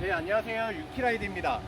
네 안녕하세요. 유키라이드입니다.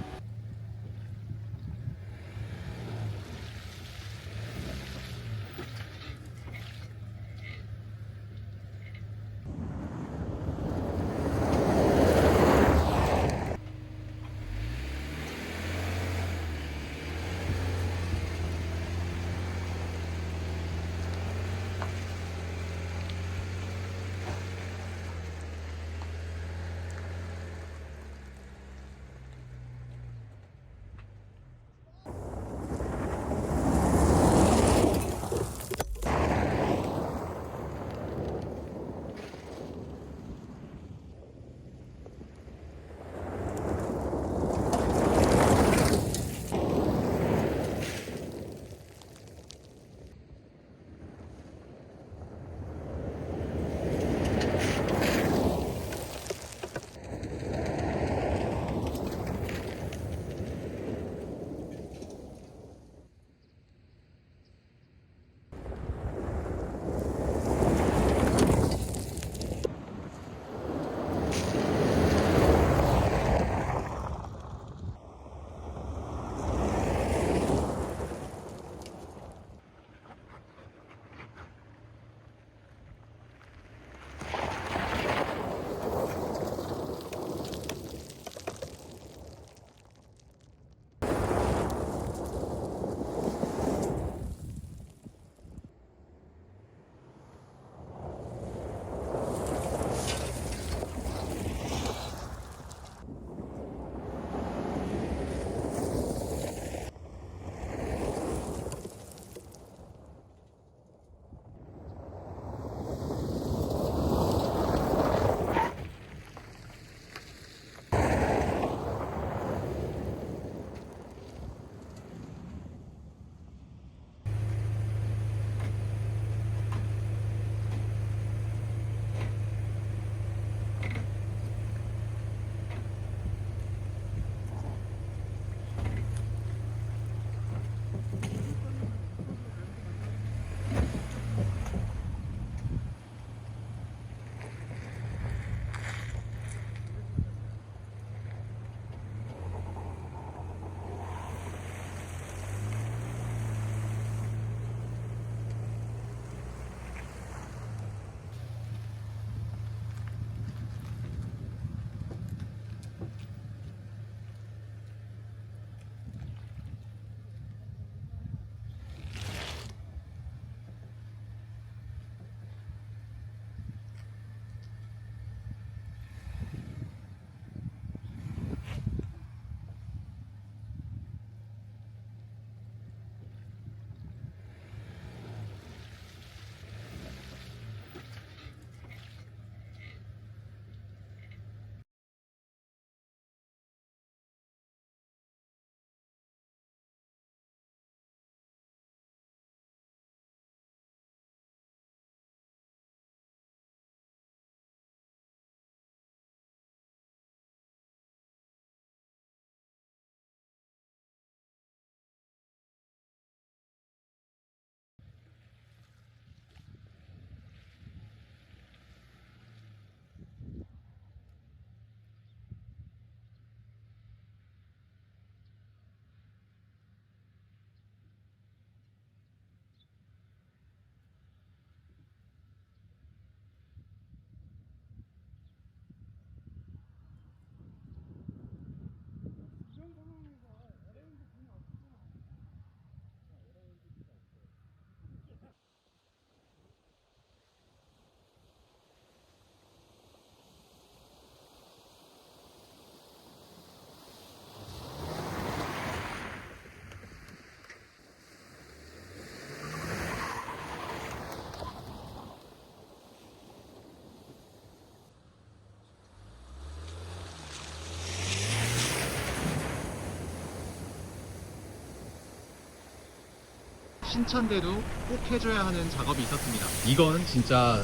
칭찬대도 꼭 해줘야 하는 작업이 있었습니다. 이건 진짜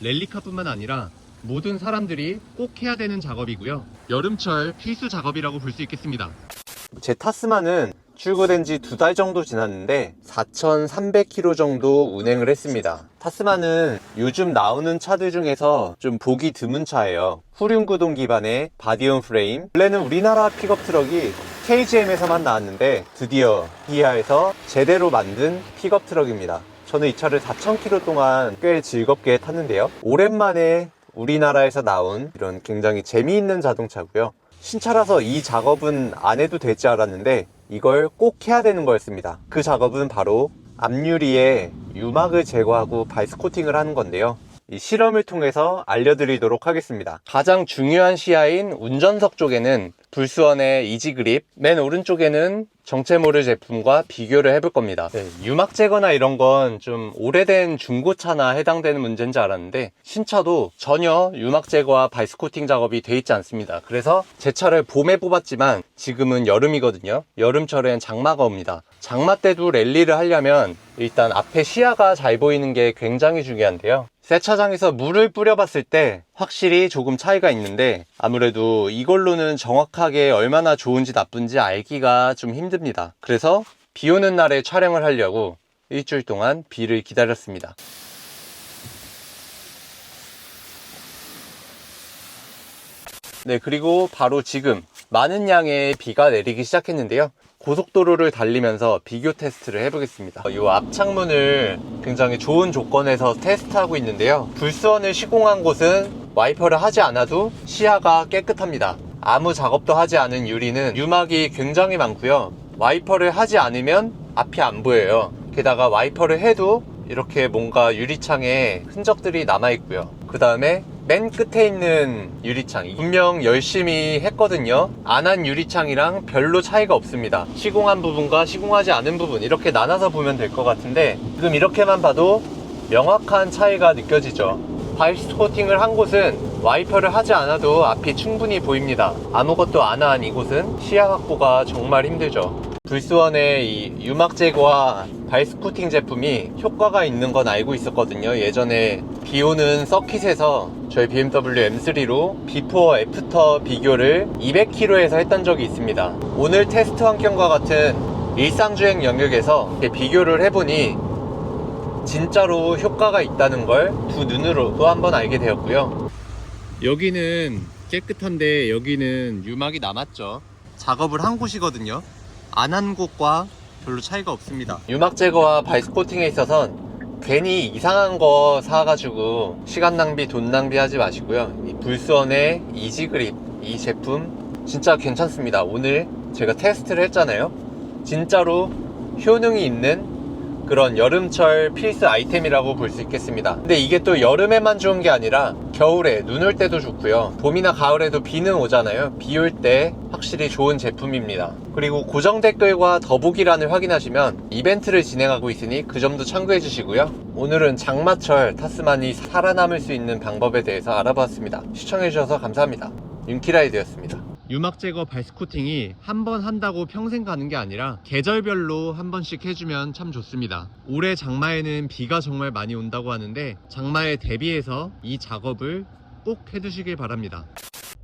렐리카뿐만 아니라 모든 사람들이 꼭 해야 되는 작업이고요. 여름철 필수 작업이라고 볼 수 있겠습니다. 제 타스만은 출고된 지 두 달 정도 지났는데 4,300km 정도 운행을 했습니다. 타스만은 요즘 나오는 차들 중에서 좀 보기 드문 차예요. 후륜 구동 기반의 바디온 프레임. 원래는 우리나라 픽업 트럭이 KGM에서만 나왔는데 드디어 기아에서 제대로 만든 픽업 트럭입니다. 저는 이 차를 4,000km 동안 꽤 즐겁게 탔는데요. 오랜만에 우리나라에서 나온 이런 굉장히 재미있는 자동차고요. 신차라서 이 작업은 안 해도 될지 알았는데 이걸 꼭 해야 되는 거였습니다. 그 작업은 바로 앞유리에 유막을 제거하고 바이스 코팅을 하는 건데요. 이 실험을 통해서 알려드리도록 하겠습니다. 가장 중요한 시야인 운전석 쪽에는 불스원의 이지 그립, 맨 오른쪽에는 정체 모를 제품과 비교를 해볼 겁니다. 네, 유막 제거나 이런 건 좀 오래된 중고차나 해당되는 문제인 줄 알았는데 신차도 전혀 유막 제거와 바이스 코팅 작업이 돼 있지 않습니다. 그래서 제 차를 봄에 뽑았지만 지금은 여름이거든요. 여름철엔 장마가 옵니다. 장마 때도 랠리를 하려면 일단 앞에 시야가 잘 보이는 게 굉장히 중요한데요. 세차장에서 물을 뿌려봤을 때 확실히 조금 차이가 있는데 아무래도 이걸로는 정확하게 얼마나 좋은지 나쁜지 알기가 좀 힘듭니다. 그래서 비 오는 날에 촬영을 하려고 일주일 동안 비를 기다렸습니다. 네, 그리고 바로 지금 많은 양의 비가 내리기 시작했는데요. 고속도로를 달리면서 비교 테스트를 해보겠습니다. 이 앞창문을 굉장히 좋은 조건에서 테스트하고 있는데요. 불스원을 시공한 곳은 와이퍼를 하지 않아도 시야가 깨끗합니다. 아무 작업도 하지 않은 유리는 유막이 굉장히 많고요. 와이퍼를 하지 않으면 앞이 안 보여요. 게다가 와이퍼를 해도 이렇게 뭔가 유리창에 흔적들이 남아 있고요. 그 다음에 맨 끝에 있는 유리창. 분명 열심히 했거든요. 안 한 유리창이랑 별로 차이가 없습니다. 시공한 부분과 시공하지 않은 부분 이렇게 나눠서 보면 될 것 같은데 지금 이렇게만 봐도 명확한 차이가 느껴지죠. 바이스 코팅을 한 곳은 와이퍼를 하지 않아도 앞이 충분히 보입니다. 아무것도 안 한 이곳은 시야 확보가 정말 힘들죠 불스원의 이 유막 제거와 바이스 코팅 제품이 효과가 있는 건 알고 있었거든요. 예전에 비 오는 서킷에서 저희 BMW M3로 비포 애프터 비교를 200km에서 했던 적이 있습니다. 오늘 테스트 환경과 같은 일상주행 영역에서 비교를 해보니 진짜로 효과가 있다는 걸 두 눈으로도 한번 알게 되었고요. 여기는 깨끗한데 여기는 유막이 남았죠. 작업을 한 곳이거든요. 안 한 곳과 별로 차이가 없습니다. 유막 제거와 바이스 코팅에 있어선 괜히 이상한 거 사가지고 시간 낭비, 돈 낭비 하지 마시고요. 이 불스원의 이지 그립 이 제품 진짜 괜찮습니다. 오늘 제가 테스트를 했잖아요. 진짜로 효능이 있는 그런 여름철 필수 아이템이라고 볼 수 있겠습니다. 근데 이게 또 여름에만 좋은 게 아니라 겨울에 눈 올 때도 좋고요. 봄이나 가을에도 비는 오잖아요. 비 올 때 확실히 좋은 제품입니다. 그리고 고정 댓글과 더보기란을 확인하시면 이벤트를 진행하고 있으니 그 점도 참고해 주시고요. 오늘은 장마철 타스만이 살아남을 수 있는 방법에 대해서 알아보았습니다. 시청해 주셔서 감사합니다. 윤키라이드였습니다. 유막 제거 발스 코팅이 한 번 한다고 평생 가는 게 아니라 계절별로 한 번씩 해주면 참 좋습니다. 올해 장마에는 비가 정말 많이 온다고 하는데 장마에 대비해서 이 작업을 꼭 해두시길 바랍니다.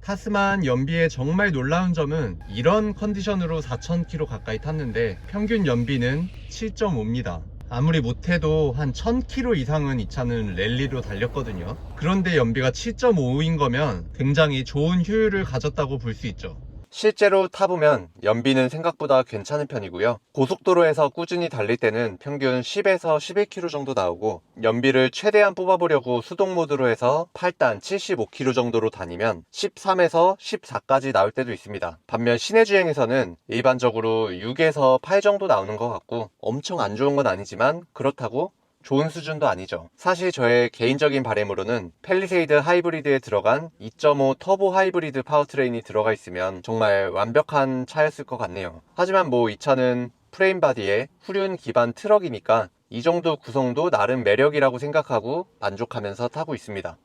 타스만 연비의 정말 놀라운 점은 이런 컨디션으로 4,000km 가까이 탔는데 평균 연비는 7.5입니다. 아무리 못해도 한 1000km 이상은 이 차는 랠리로 달렸거든요. 그런데 연비가 7.5인 거면 굉장히 좋은 효율을 가졌다고 볼 수 있죠. 실제로 타보면 연비는 생각보다 괜찮은 편이고요. 고속도로에서 꾸준히 달릴 때는 평균 10에서 11km 정도 나오고 연비를 최대한 뽑아보려고 수동 모드로 해서 8단 75km 정도로 다니면 13에서 14까지 나올 때도 있습니다. 반면 시내 주행에서는 일반적으로 6에서 8 정도 나오는 것 같고 엄청 안 좋은 건 아니지만 그렇다고 좋은 수준도 아니죠. 사실 저의 개인적인 바램으로는 펠리세이드 하이브리드에 들어간 2.5 터보 하이브리드 파워트레인이 들어가 있으면 정말 완벽한 차였을 것 같네요. 하지만 뭐 이 차는 프레임 바디에 후륜 기반 트럭이니까 이 정도 구성도 나름 매력이라고 생각하고 만족하면서 타고 있습니다.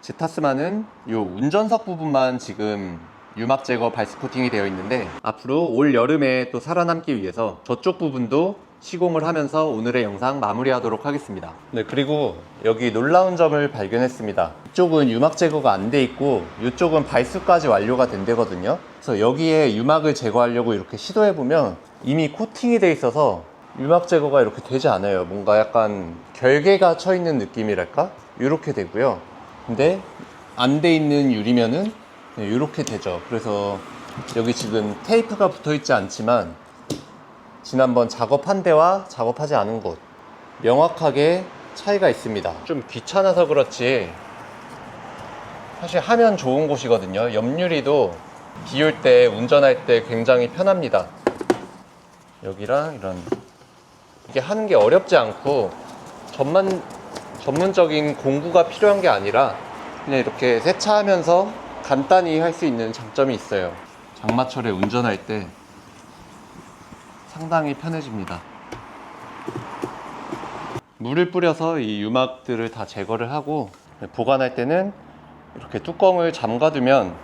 제 타스만은 이 운전석 부분만 지금 유막 제거 발스 코팅이 되어 있는데 앞으로 올 여름에 또 살아남기 위해서 저쪽 부분도 시공을 하면서 오늘의 영상 마무리하도록 하겠습니다. 네, 그리고 여기 놀라운 점을 발견했습니다. 이쪽은 유막 제거가 안 돼 있고 이쪽은 발수까지 완료가 된 데거든요. 그래서 여기에 유막을 제거하려고 이렇게 시도해 보면 이미 코팅이 돼 있어서 유막 제거가 이렇게 되지 않아요. 뭔가 약간 결계가 쳐 있는 느낌이랄까? 이렇게 되고요. 근데 안 돼 있는 유리면은 이렇게 되죠. 그래서 여기 지금 테이프가 붙어 있지 않지만 지난번 작업한 데와 작업하지 않은 곳 명확하게 차이가 있습니다. 좀 귀찮아서 그렇지 사실 하면 좋은 곳이거든요. 옆유리도 비올 때 운전할 때 굉장히 편합니다. 여기랑 이런 이게 하는 게 어렵지 않고 전만 전문적인 공부가 필요한 게 아니라 그냥 이렇게 세차하면서 간단히 할 수 있는 장점이 있어요. 장마철에 운전할 때 상당히 편해집니다. 물을 뿌려서 이 유막들을 다 제거를 하고 보관할 때는 이렇게 뚜껑을 잠가두면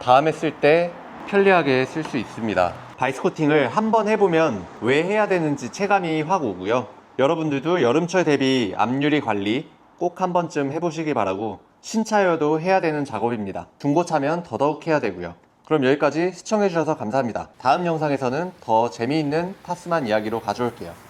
다음에 쓸 때 편리하게 쓸 수 있습니다. 바이스 코팅을 한번 해보면 왜 해야 되는지 체감이 확 오고요. 여러분들도 여름철 대비 앞유리 관리 꼭 한 번쯤 해보시기 바라고 신차여도 해야 되는 작업입니다. 중고차면 더더욱 해야 되고요. 그럼 여기까지 시청해주셔서 감사합니다. 다음 영상에서는 더 재미있는 파스만 이야기로 가져올게요.